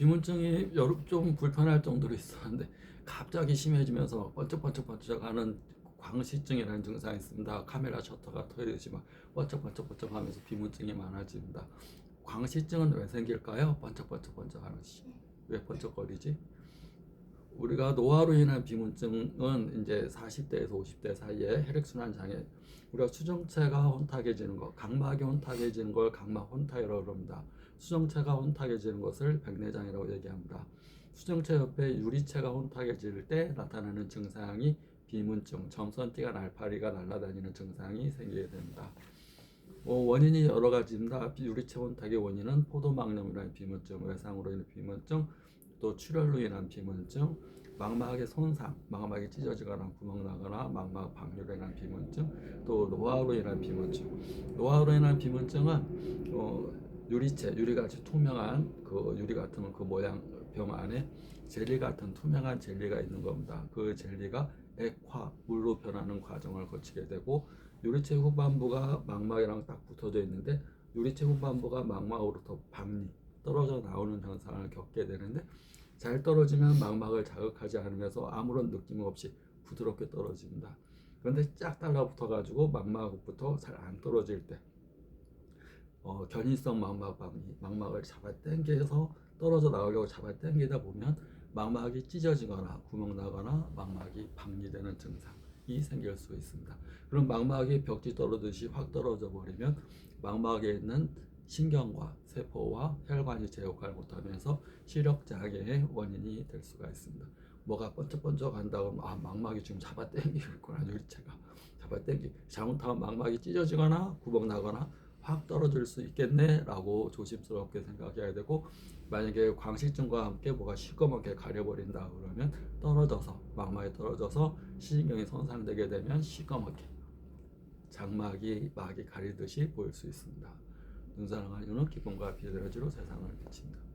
비문증이 여름 좀 불편할 정도로 있었는데 갑자기 심해지면서 막 번쩍번쩍번쩍 하는 광시증이라는 증상이 있습니다. 카메라 셔터가 터지듯이 막 번쩍번쩍번쩍 하면서 비문증이 많아집니다. 광시증은 왜 생길까요? 번쩍번쩍번쩍 하는 시. 왜 번쩍거리지? 우리가 노화로 인한 비문증은 이제 40대에서 50대 사이에 혈액순환 장애, 우리가 수정체가 혼탁해지는 것, 각막이 혼탁해지는 걸 각막 혼탁이라고 그럽니다. 수정체가 혼탁해지는 것을 백내장이라고 얘기합니다. 수정체 옆에 유리체가 혼탁해질 때 나타나는 증상이 비문증, 점선띠가 날파리가 날아다니는 증상이 생기게 됩니다. 어, 원인이 여러 가지입니다. 유리체 혼탁의 원인은 포도막염이라는 비문증, 외상으로 인한 비문증, 또 출혈로 인한 비문증, 망막의 손상, 망막이 찢어지거나 구멍 나거나 망막 방류로 인한 비문증, 또 노화로 인한 비문증. 노화로 인한 비문증은 어, 유리체, 유리같이 투명한 그 유리 같은 그 모양 병 안에 젤리 같은 투명한 젤리가 있는 겁니다. 그 젤리가 액화 물로 변하는 과정을 거치게 되고 유리체 후반부가 망막이랑 딱 붙어져 있는데 유리체 후반부가 망막으로부터 방리 떨어져 나오는 현상을 겪게 되는데 잘 떨어지면 망막을 자극하지 않으면서 아무런 느낌 없이 부드럽게 떨어집니다. 그런데 쫙 달라붙어 가지고 망막부터 잘 안 떨어질 때 어, 견인성 망막 방리, 망막을 잡아 당겨서 떨어져 나오려고 잡아 당기다 보면 망막이 찢어지거나 구멍 나거나 망막이 방리되는 증상이 생길 수 있습니다. 그럼 망막이 벽지 떨어듯이 확 떨어져 버리면 망막에 있는 신경과 세포와 혈관이 제 역할을 못하면서 시력 장애의 원인이 될 수가 있습니다. 뭐가 번쩍번쩍 한다고 하면 아 망막이 지금 잡아 당기고 있구나 유리체가 잡아 당기 잘못하면 망막이 찢어지거나 구멍 나거나 확 떨어질 수 있겠네라고 조심스럽게 생각해야 되고 만약에 광실증과 함께 뭐가 시꺼멓게 가려버린다 그러면 떨어져서 망막이 떨어져서 시신경이 손상되게 되면 시꺼멓게 장막이 막이 가리듯이 보일 수 있습니다. 이유는 기쁨과 비에너지로 세상을 비친다.